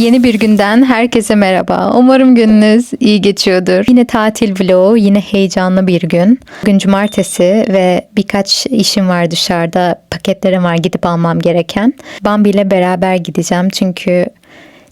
Yeni bir günden herkese merhaba. Umarım gününüz iyi geçiyordur. Yine tatil vlogu, yine heyecanlı bir gün. Bugün cumartesi ve birkaç işim var dışarıda. Paketlerim var gidip almam gereken. Bambi ile beraber gideceğim çünkü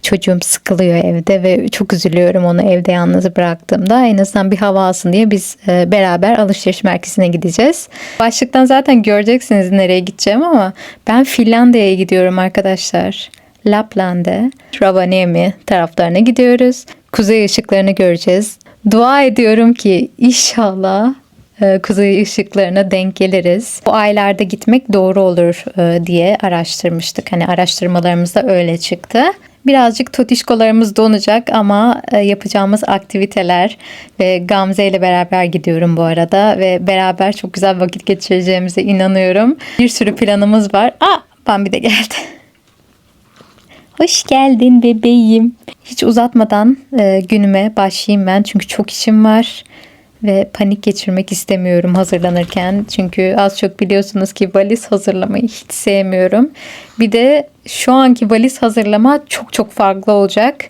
çocuğum sıkılıyor evde ve çok üzülüyorum onu evde yalnız bıraktığımda. En azından bir hava alsın diye biz e, beraber alışveriş merkezine gideceğiz. Başlıktan zaten göreceksiniz nereye gideceğim ama ben Finlandiya'ya gidiyorum arkadaşlar. Laplande, Rovaniemi taraflarına gidiyoruz. Kuzey ışıklarını göreceğiz. Dua ediyorum ki inşallah e, kuzey ışıklarına denk geliriz. Bu aylarda gitmek doğru olur e, diye araştırmıştık. Hani araştırmalarımızda öyle çıktı. Birazcık totişkolarımız donacak ama e, yapacağımız aktiviteler ve Gamze ile beraber gidiyorum bu arada ve beraber çok güzel vakit geçireceğimize inanıyorum. Bir sürü planımız var. Aa, Bambi de geldi. Hoş geldin bebeğim. Hiç uzatmadan e, günüme başlayayım ben çünkü çok işim var ve panik geçirmek istemiyorum hazırlanırken. Çünkü az çok biliyorsunuz ki valiz hazırlamayı hiç sevmiyorum. Bir de şu anki valiz hazırlama çok çok farklı olacak.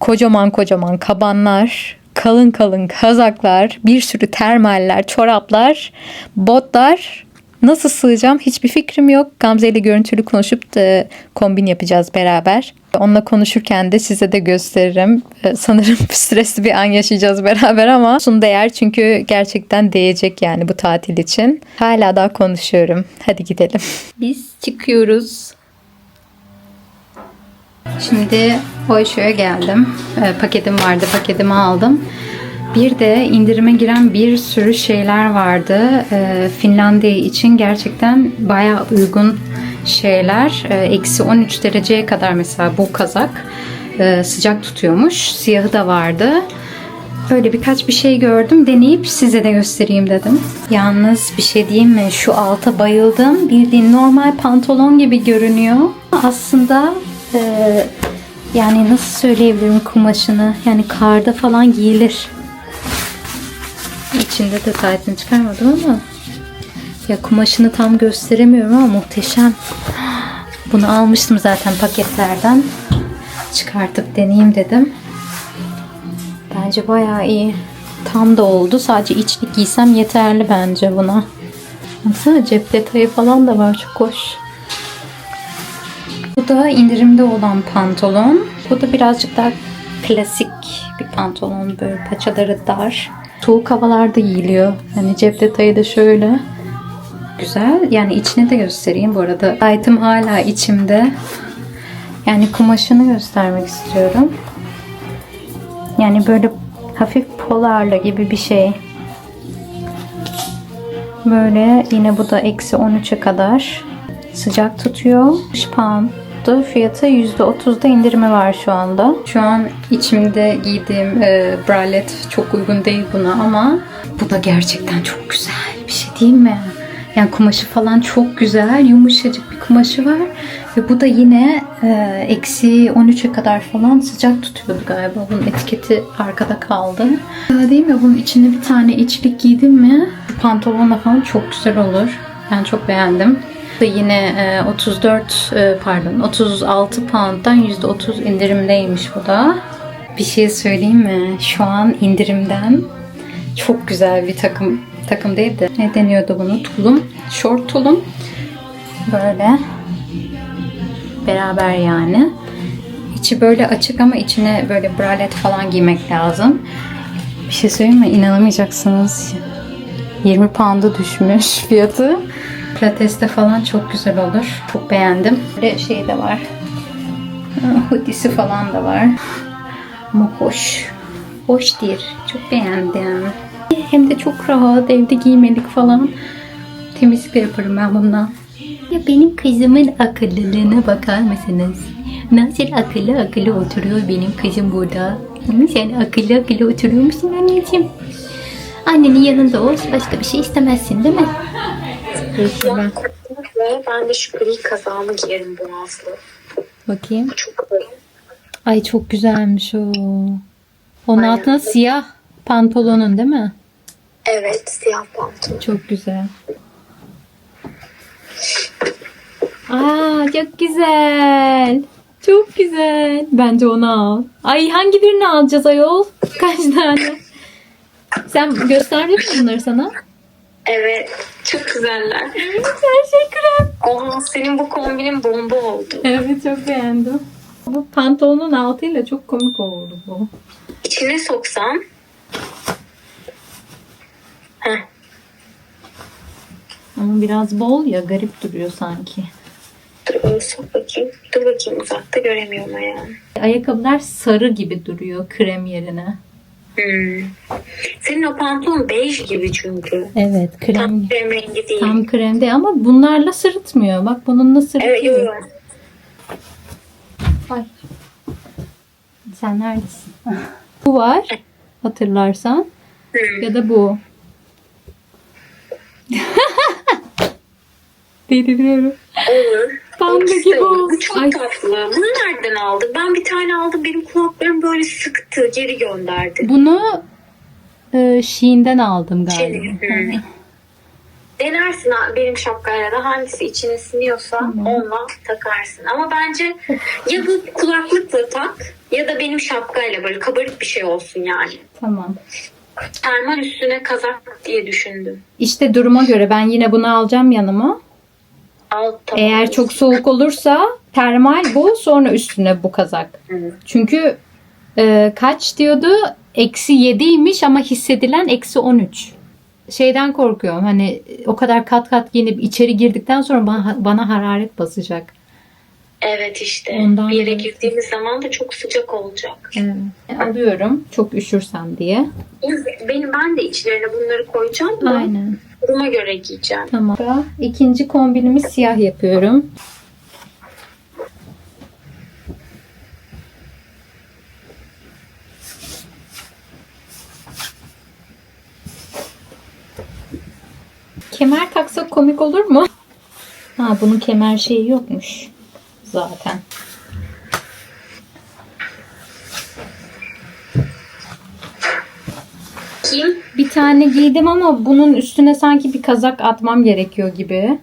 Kocaman kocaman kabanlar, kalın kalın kazaklar, bir sürü termaller, çoraplar, botlar Nasıl sığacağım hiçbir fikrim yok. Gamze ile görüntülü konuşup da kombin yapacağız beraber. Onunla konuşurken de size de gösteririm. Ee, Sanırım stresli bir an yaşayacağız beraber ama sun değer çünkü gerçekten değecek yani bu tatil için. Hala daha konuşuyorum. Hadi gidelim. Biz çıkıyoruz. Şimdi Hoyşo'ya geldim. Ee, paketim vardı, paketimi aldım. Bir de indirime giren bir sürü şeyler vardı. Ee, Finlandiya için gerçekten bayağı uygun şeyler. Ee, Eksi 13 dereceye kadar mesela bu kazak e, sıcak tutuyormuş. Siyahı da vardı. Böyle birkaç bir şey gördüm. Deneyip size de göstereyim dedim. Yalnız bir şey diyeyim mi? Şu alta bayıldım. Bildiğin normal pantolon gibi görünüyor. Aslında e, yani nasıl söyleyebilirim kumaşını? Yani karda falan giyilir. İçinde de taytını çıkarmadım ama ya kumaşını tam gösteremiyorum ama muhteşem. Bunu almıştım zaten paketlerden. Çıkartıp deneyeyim dedim. Bence bayağı iyi. Tam da oldu. Sadece içlik giysem yeterli bence buna. Baksana cep detayı falan da var. Çok hoş. Bu da indirimde olan pantolon. Bu da birazcık daha klasik bir pantolon. Böyle paçaları dar. Soğuk havalarda giyiliyor. Yani cep detayı da şöyle. Güzel. Yani içini de göstereyim bu arada. Item hala içimde. Yani kumaşını göstermek istiyorum. Yani böyle hafif polarla gibi bir şey. Böyle yine bu da eksi 13'e kadar sıcak tutuyor. 5 pound'du. Fiyatı %30'da indirimi var şu anda. Şu an içimde giydiğim e, bralette çok uygun değil buna ama bu da gerçekten çok güzel bir şey değil mi? Yani kumaşı falan çok güzel. Yumuşacık bir kumaşı var. Ve bu da yine e, eksi 13'e kadar falan sıcak tutuyordu galiba. Bunun etiketi arkada kaldı. Değil mi? Bunun içine bir tane içlik giydim mi pantolonla falan çok güzel olur. Ben çok beğendim. Yine e, 34 e, pardon 36 pound'dan %30 indirimdeymiş bu da. Bir şey söyleyeyim mi? Şu an indirimden çok güzel bir takım takım değil de ne deniyordu bunu? Tulum. Short tulum. Böyle beraber yani. İçi böyle açık ama içine böyle bralet falan giymek lazım. Bir şey söyleyeyim mi? İnanamayacaksınız. 20 pound'a düşmüş fiyatı. Pilates'te falan çok güzel olur. Çok beğendim. Böyle şey de var. Hoodie'si falan da var. Ama hoş. Hoş değil. Çok beğendim. Hem de çok rahat. Evde giymelik falan. Temizlik de yaparım ben bundan. Ya benim kızımın akıllılığına bakar mısınız? Nasıl akıllı akıllı oturuyor benim kızım burada. Sen akıllı akıllı oturuyor musun anneciğim? Annenin yanında ol. Başka bir şey istemezsin değil mi? Ve ben de şu gri kazağımı giyerim boğazlı. Bakayım. Bu çok böyle. Ay çok güzelmiş o. Onun Aynen. altına siyah pantolonun değil mi? Evet siyah pantolon. Çok güzel. Aa çok güzel. Çok güzel. Bence onu al. Ay hangi birini alacağız ayol? Kaç tane? Sen gösterdin mi bunları sana? Evet. Çok güzeller. Teşekkürler. Oha senin bu kombinin bomba oldu. Evet çok beğendim. Bu pantolonun altıyla çok komik oldu bu. İçine soksam. Heh. Ama biraz bol ya garip duruyor sanki. Dur onu sok bakayım. Dur bakayım uzakta göremiyorum ayağını. Ayakkabılar sarı gibi duruyor krem yerine. Hmm. Senin o pantolon bej gibi çünkü. Evet krem. Tam krem rengi değil. Tam kremde ama bunlarla sırıtmıyor. Bak bununla Evet sırıtıyor. yok. Ay. Sen neredesin? bu var. Hatırlarsan. Hmm. Ya da bu. Deliriyorum. Olur. Panda gibi olur. Bu çok Ay. tatlı. Bunu nereden aldın? Ben bir tane aldım. Benim kulaklarım böyle sıktı. Geri gönderdi. Bunu e, Shein'den aldım galiba. Şey, hmm. Denersin ha- benim şapkayla da hangisi içine siniyorsa Tamam. onunla takarsın. Ama bence ya bu kulaklıkla tak ya da benim şapkayla böyle kabarık bir şey olsun yani. Tamam. Termal üstüne kazak diye düşündüm. İşte duruma göre ben yine bunu alacağım yanıma. Al tamam. Eğer çok soğuk olursa termal bu sonra üstüne bu kazak. Hı. Çünkü e, kaç diyordu? Eksi 7'ymiş ama hissedilen eksi 13. Şeyden korkuyorum hani o kadar kat kat giyinip içeri girdikten sonra bana, bana hararet basacak. Evet işte. Ondan bir yere dolayı. girdiğimiz zaman da çok sıcak olacak. Evet. Alıyorum çok üşürsem diye. Benim ben de içlerine bunları koyacağım da Aynen. Duruma göre giyeceğim. Tamam. İkinci kombinimi siyah yapıyorum. Kemer taksak komik olur mu? Ha bunun kemer şeyi yokmuş zaten. Kim? Bir tane giydim ama bunun üstüne sanki bir kazak atmam gerekiyor gibi.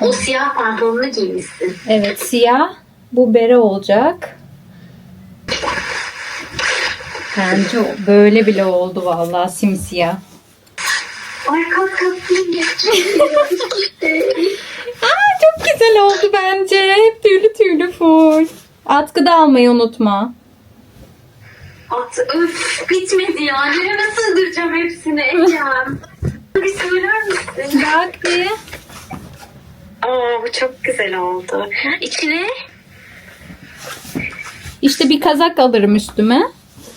O siyah pantolonunu giymişsin. Evet siyah. Bu bere olacak. Bence böyle bile oldu vallahi simsiyah. Ay kalk kalk. Aa, çok güzel oldu bence. Hep tüylü tüylü full. Atkı da almayı unutma. At, öf bitmedi ya. Nereye sığdıracağım hepsini Ecem? Bir söyler misin? Bak bir. Aa bu çok güzel oldu. İçine İşte bir kazak alırım üstüme.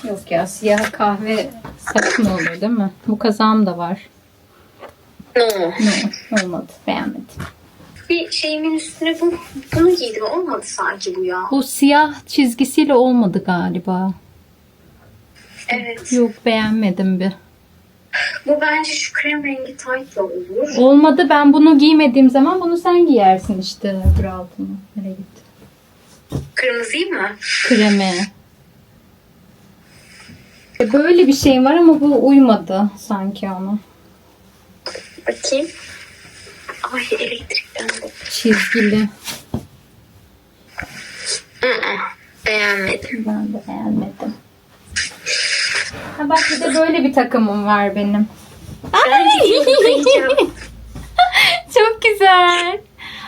Yok ya siyah kahve saçma olur değil mi? Bu kazağım da var. no. No, olmadı. Beğenmedim. Bir şeyimin üstüne bu, bunu giydim. Olmadı sanki bu ya. Bu siyah çizgisiyle olmadı galiba. Evet. Yok beğenmedim bir. Bu bence şu krem rengi tight'la olur. Olmadı ben bunu giymediğim zaman bunu sen giyersin işte öbür altına. Nereye gitti? Kırmızıyı mı? Kreme. E, Böyle bir şey var ama bu uymadı sanki ona. Bakayım. Ay elektrikten de. Çizgili. Beğenmedim. Ben de beğenmedim. Ha bak bir de böyle bir takımım var benim. Bence çok güzel.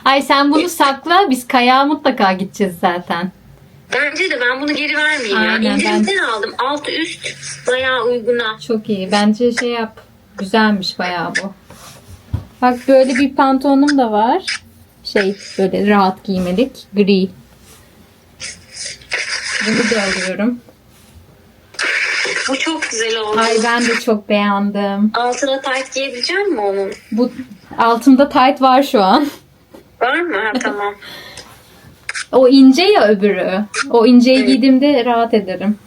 Ay sen bunu sakla. Biz kayağa mutlaka gideceğiz zaten. Bence de ben bunu geri vermeyeyim ya. Aynen, İndirimden aldım. Alt üst bayağı uyguna. Çok iyi. Bence şey yap. Güzelmiş bayağı bu. Bak böyle bir pantolonum da var. Şey böyle rahat giymelik. Gri. Bunu da alıyorum. Bu çok güzel oldu. Ay ben de çok beğendim. Altına tight giyebilecek misin onun? Bu altımda tight var şu an. Var mı? Ha, tamam. O ince ya öbürü. O inceyi giydiğimde rahat ederim.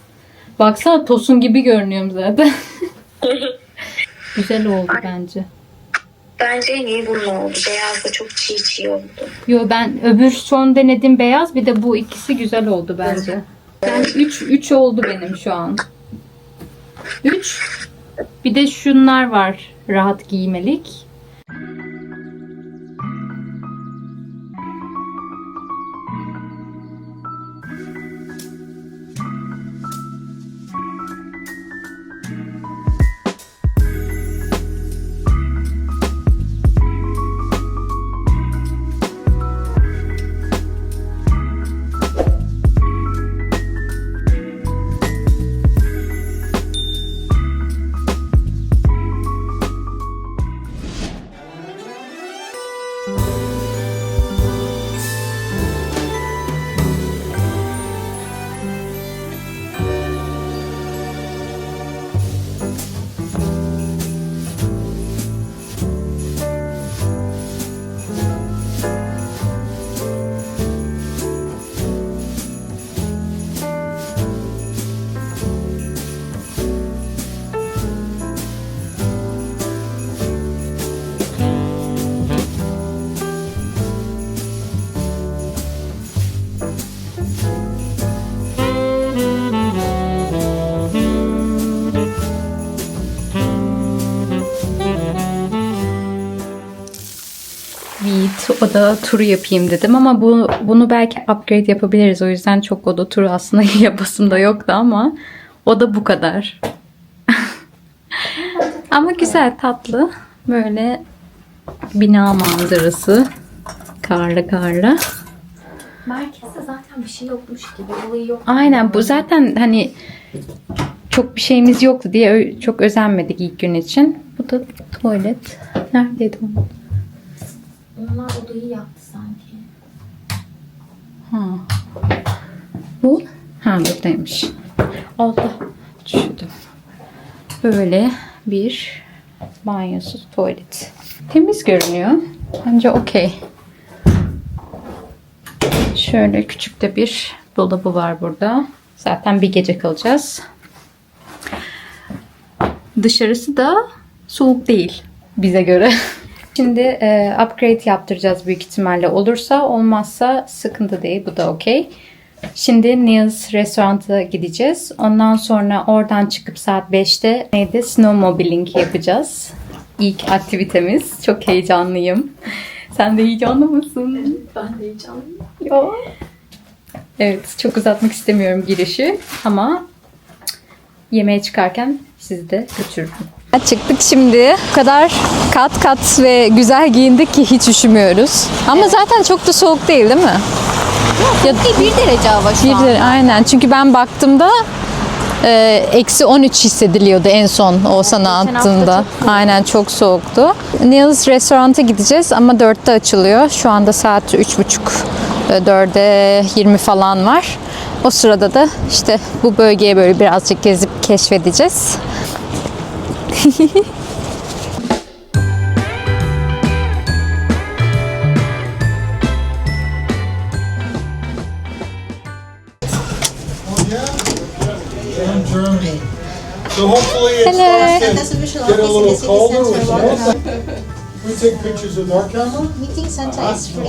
Baksana tosun gibi görünüyorum zaten. Güzel oldu bence. Bence en iyi bunun oldu. Beyaz da çok çiğ çiğ oldu. Yo ben öbür son denedim beyaz bir de bu ikisi güzel oldu bence. Ben 3 3 oldu benim şu an. 3 bir de şunlar var rahat giymelik. Vit oda turu yapayım dedim ama bu bunu belki upgrade yapabiliriz. O yüzden çok oda turu aslında yapasım da yoktu ama o da bu kadar. ama güzel tatlı. Böyle bina manzarası. Karlı karlı. Merkezde zaten bir şey yokmuş gibi. Olayı yok. Aynen bu zaten hani çok bir şeyimiz yoktu diye çok özenmedik ilk gün için. Bu da tuvalet. Neredeydi o? Onlar odayı yaktı sanki. Ha. Bu? Ha buradaymış. Allah düşürdüm. Böyle bir banyosuz tuvalet. Temiz görünüyor. Bence okey. Şöyle küçük de bir dolabı var burada. Zaten bir gece kalacağız. Dışarısı da soğuk değil bize göre. Şimdi e, upgrade yaptıracağız büyük ihtimalle. Olursa olmazsa sıkıntı değil. Bu da okey. Şimdi Neil's restoranta gideceğiz. Ondan sonra oradan çıkıp saat 5'te neydi? Snowmobiling yapacağız. İlk aktivitemiz. Çok heyecanlıyım. Sen de heyecanlı mısın? Ben de heyecanlıyım. Ya. Evet, çok uzatmak istemiyorum girişi ama yemeğe çıkarken sizi de götürürüm. Çıktık şimdi. O kadar kat kat ve güzel giyindik ki hiç üşümüyoruz. Ama zaten çok da soğuk değil değil mi? Ya bir derece hava şu bir derece, Aynen. Çünkü ben baktığımda e, eksi 13 hissediliyordu en son o sana attığında. Aynen çok soğuktu. Neil's restoranta gideceğiz ama 4'te açılıyor. Şu anda saat 3.30 e, 4'e 20 falan var. O sırada da işte bu bölgeye böyle birazcık gezip keşfedeceğiz. From Germany. So hopefully it's Hello. get a little colder. Which- We take pictures with our camera. Meeting center is free.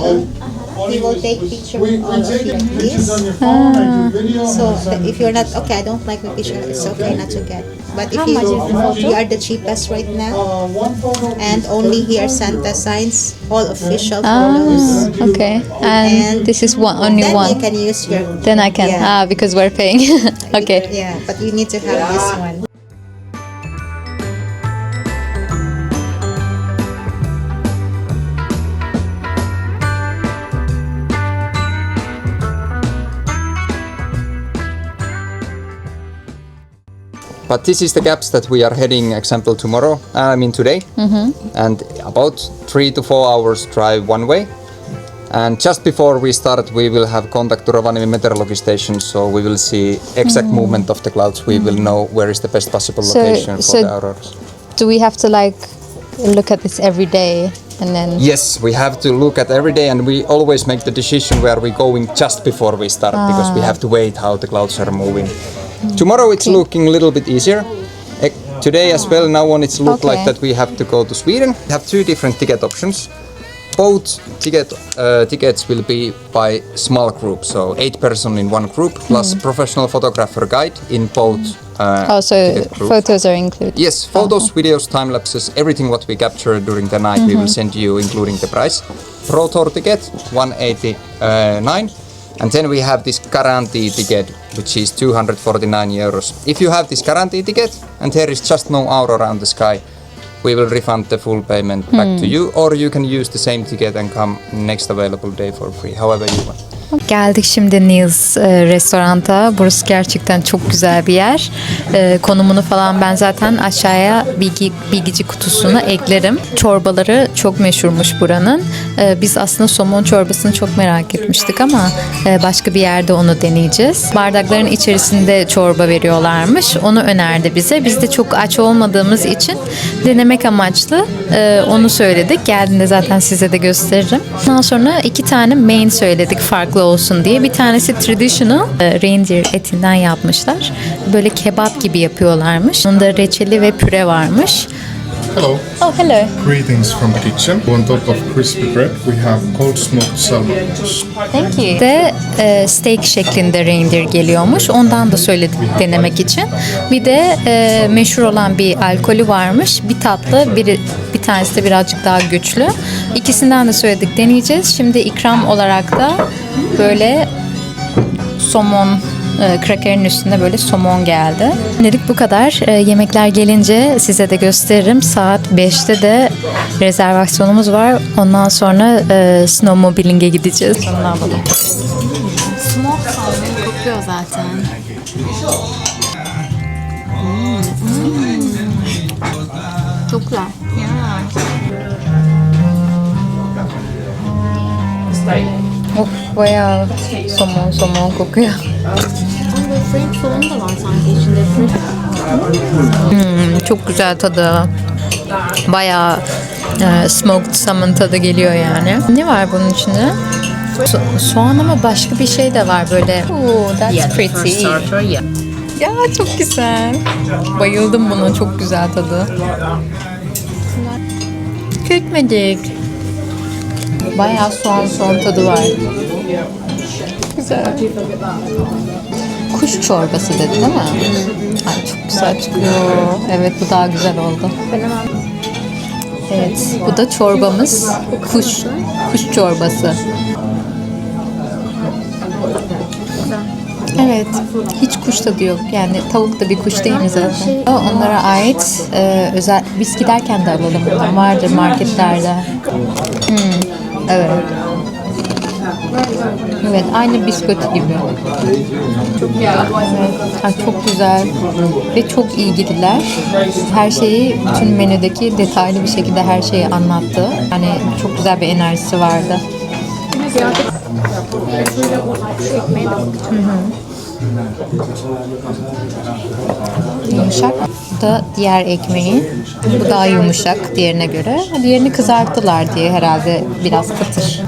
All We you will take we- picture We, with we of take your pictures keys. on your phone, I do video. So and I send if you're to not okay, I don't like my picture. It's okay not to get. But if How you much is the photo? you are the cheapest right now. Uh, one photo. and is only here 35 Santa euros. signs all official photos. Ah, okay. And, And this is one only Then you one. can use your. Then I can. Yeah. Ah, because we're paying. okay. Yeah, but you need to have this one. But this is the gaps that we are heading, example, tomorrow, uh, I mean today. Mm-hmm. And about three to four hours drive one way. And just before we start, we will have contact to Rovaniemi meteorology station, so we will see exact mm. movement of the clouds. We will mm. know where is the best possible So- location for so- the auroras. Do we have to like look at this every day and then? Yes, we have to look at every day, and we always make the decision where we're going just before we start because we ah. have to wait how the clouds are moving. Tomorrow it's looking a little bit easier. Eh, Today as well, now on it's look like that we have to go to Sweden. We have two different ticket options. Both ticket uh, tickets will be by small group, so eight person in one group plus professional photographer guide in both. Uh, Oh, so photos are included. Yes, photos, videos, time lapses, everything what we capture during the night, we will send you, including the price. Pro Tour ticket, 189, and then we have this guarantee ticket, which is 249 euros. If you have this guarantee ticket and there is just no aurora on the sky, we will refund the full payment back to you, or you can use the same ticket and come next available day for free, however you want. Geldik şimdi Neil's e, restoranta. Burası gerçekten çok güzel bir yer. E, konumunu falan ben zaten aşağıya bilgi bilgici kutusuna eklerim. Çorbaları çok meşhurmuş buranın. E, biz aslında somon çorbasını çok merak etmiştik ama e, başka bir yerde onu deneyeceğiz. Bardakların içerisinde çorba veriyorlarmış. Onu önerdi bize. Biz de çok aç olmadığımız için denemek amaçlı e, onu söyledik. Geldiğinde zaten size de gösteririm. Ondan sonra iki tane main söyledik farklı olsun diye. Bir tanesi traditional e, reindeer etinden yapmışlar. Böyle kebap gibi yapıyorlarmış. Onda reçeli ve püre varmış. Hello, Oh hello. greetings from the kitchen. On top of crispy bread, we have cold smoked salmon. Thank you. De e, steak şeklinde reindeer geliyormuş. Ondan da söyledik denemek için. Bir de e, meşhur olan bir alkolü varmış. Bir tatlı, bir, bir tanesi de birazcık daha güçlü. İkisinden de söyledik deneyeceğiz. Şimdi ikram olarak da böyle somon e, krakerin üstünde böyle somon geldi. Dedik bu kadar. E, yemekler gelince size de gösteririm. Saat 5'te de rezervasyonumuz var. Ondan sonra e, snowmobiling'e gideceğiz. Onu alalım. Smoke kokuyor zaten. Çok güzel. Of bayağı somon somon kokuyor. French sorunu da var sanki içinde. Hmm, çok güzel tadı. Bayağı e, smoked salmon tadı geliyor yani. Ne var bunun içinde? So- soğan ama başka bir şey de var böyle. Ooh, that's pretty. Ya çok güzel. Bayıldım buna. Çok güzel tadı. Kökmedik. Bayağı soğan soğan tadı var. Güzel. Kuş çorbası dedi değil mi? Ay çok güzel çıkıyor. Evet bu daha güzel oldu. Evet bu da çorbamız. Kuş kuş çorbası. Evet. Hiç kuş tadı yok. Yani tavuk da bir kuş değil mi zaten? Onlara ait e, özel biz giderken de alalım. Vardır marketlerde. Hmm, evet. Evet, aynı bisküvi gibi. Çok güzel. Ay, çok güzel ve çok ilgililer. Her şeyi, bütün menüdeki detaylı bir şekilde her şeyi anlattı. Yani çok güzel bir enerjisi vardı. Yumuşak. Bu da diğer ekmeği. Bu daha yumuşak diğerine göre. Diğerini kızarttılar diye herhalde biraz katır.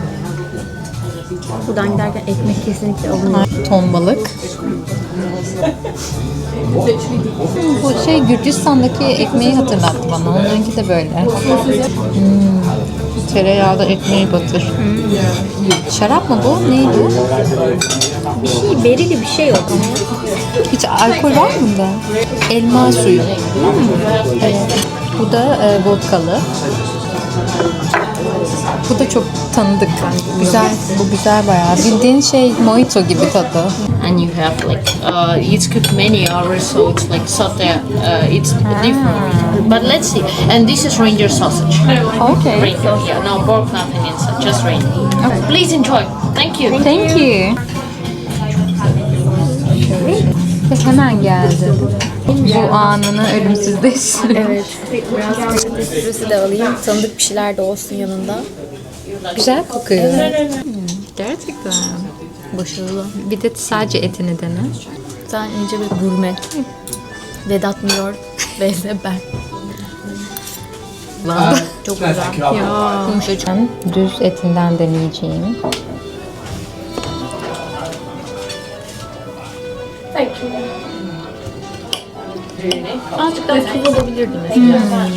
Buradan giderken ekmek kesinlikle alınıyor. Ton balık. Bu şey Gürcistan'daki ekmeği hatırlattı bana. Onlarınki de böyle. Hmm. Tereyağda ekmeği batır. Şarap mı bu? Neydi? Bir şey berili bir şey yok ama. Hiç alkol var mı bunda? Elma suyu. Evet. Bu da e, vodkalı. Bu da çok tanıdık. Güzel. Bu güzel bayağı. Bildiğin şey mojito gibi tadı. and you have like uh, it's cooked many hours, so it's like saute. Uh, it's different, but let's see. And this is reindeer sausage. Okay. Reindeer, yeah, no pork, nothing inside, just reindeer. Please enjoy. Thank you. Thank you. Ve hemen geldi. Bu anını ölümsüzleştirin. Evet. Biraz patates püresi de alayım. Tanıdık bir şeyler de olsun yanında. Güzel kokuyor. Hmm, gerçekten. Başarılı. Bir de sadece etini dene. Sen iyice bir gurme. Vedat Milor ve ben. Çok güzel. Ya. Ben düz etinden deneyeceğim. Azıcık daha tuz olabilirdi mesela.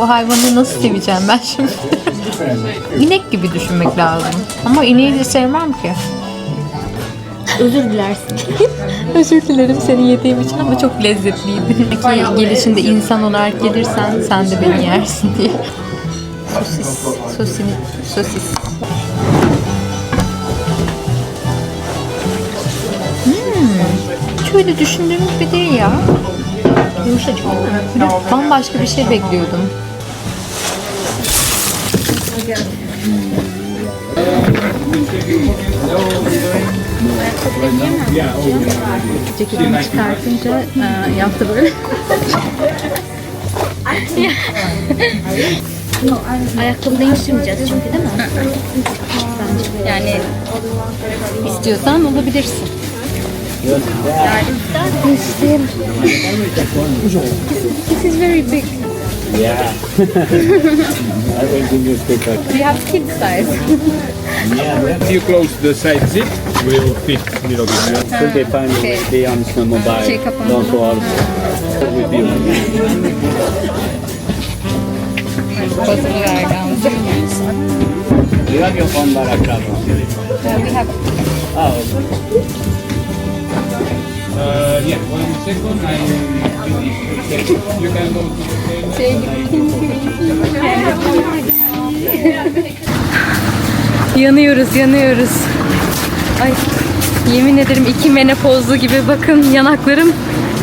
O hayvanı nasıl seveceğim ben şimdi? İnek gibi düşünmek lazım. Ama ineği de sevmem ki. Özür dilersin. Özür dilerim seni yediğim için ama çok lezzetliydi. Ki gelişinde insan olarak gelirsen sen de beni yersin diye. Sosis, sosin, sosis. Hmm, şöyle düşündüğüm gibi değil ya. Yumuşacık? Böyle bambaşka bir şey bekliyordum. Ceketini çıkartınca e, yaptı böyle. Ayakkabı değiştirmeyeceğiz çünkü değil mi? Yani istiyorsan olabilirsin. This is very big. Yeah. I will give you feedback. We have kid size. If you close the side zip, we'll fit a little bit. Should be fine. Okay. We'll be on snowmobile. Check up on Don't worry. With you. Basılı. You have your phone balaclava. We have okay. Uh, yeah, one second. I. You can go to the Yanıyoruz, yanıyoruz. Ay yemin ederim iki menopozlu gibi bakın yanaklarım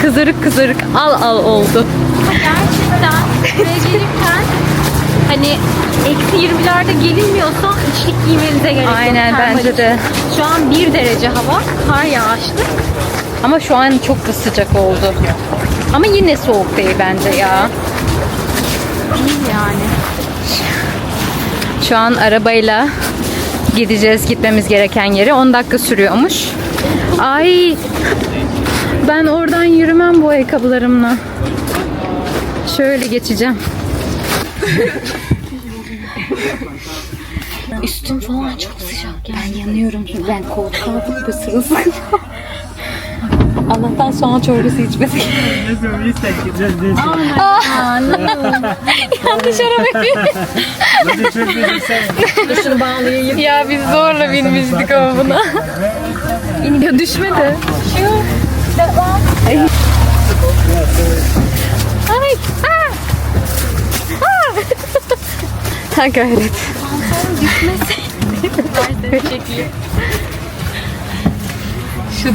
kızarık kızarık al al oldu. Gerçekten buraya gelirken hani eksi 20'lerde gelinmiyorsa içlik giymenize gerek yok. Aynen Termal bence de. için. Şu an 1 derece hava, kar yağışlı. Ama şu an çok da sıcak oldu. Ama yine soğuk değil bence ya. Değil yani. Şu an arabayla gideceğiz gitmemiz gereken yere. 10 dakika sürüyormuş. Ay ben oradan yürümem bu ayakkabılarımla. Şöyle geçeceğim. Üstüm falan çok sıcak. Ben yanıyorum. Ben koltuğa aldım da sırılsıklam. Allah'tan soğan çorbası içmedik. Yanlış araba Şunu bağlayayım. Ya biz zorla binmiştik ama buna. ya düşmedi. Ay. Aa. Aa. Ha gayret. Şu.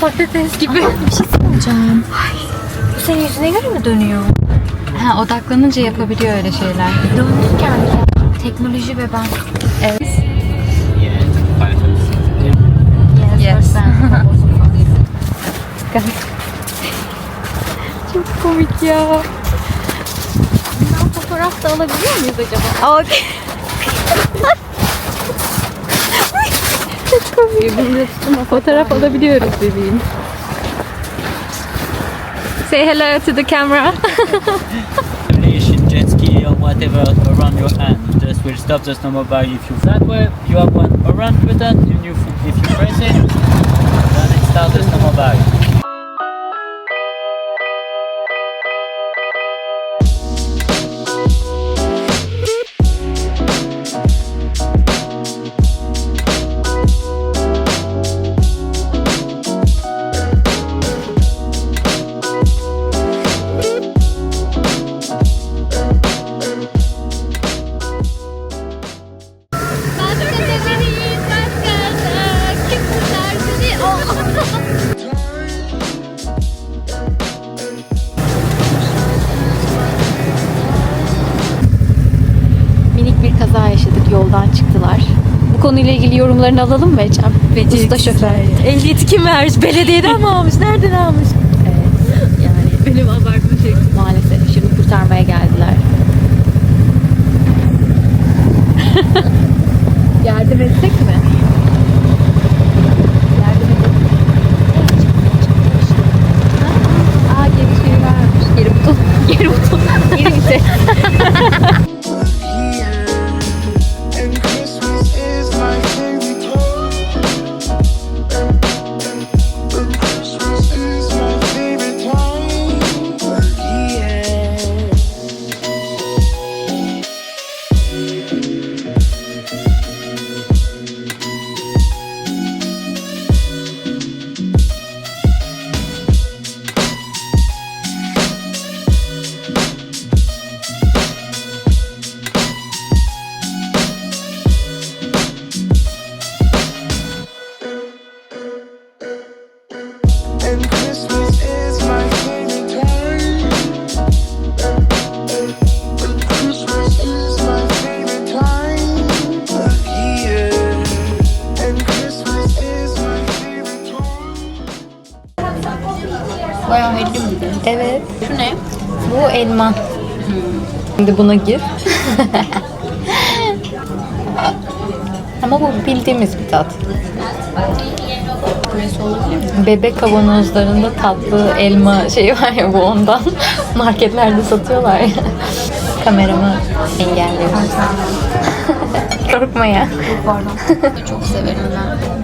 Patates gibi. Bu senin yüzüne göre mi dönüyor? Ha, odaklanınca yapabiliyor öyle şeyler. Döndürken teknoloji ve ben. Evet. Yes. Yes. Çok komik ya. Bundan fotoğraf da alabiliyor muyuz acaba? Okay. Birbirini tutma fotoğraf alabiliyoruz bebeğim. Say hello to the camera. Navigation, jet ski or whatever around your hand. Just will stop the snowmobile if you that way. You have one around button. If you if you press it, then it starts the snowmobile. Yorumlarını alalım mı Ecem? Usta şoför. Ehliyeti kim vermiş? Belediyeden mi almış? Nereden almış? Evet. Yani benim abartma şey. Maalesef. Şimdi kurtarmaya geldiler. Yardım etsek mi? Aa geri şey vermiş. Geri buton. Geri buton. Geri vites. Bayağı helli mi? Evet. Şu ne? Bu elma. Şimdi buna gir. Ama bu bildiğimiz bir tat. Bebek kavanozlarında tatlı elma şeyi var ya bu ondan. Marketlerde satıyorlar ya. Kameramı engelliyorum. Korkma ya. Çok severim ben.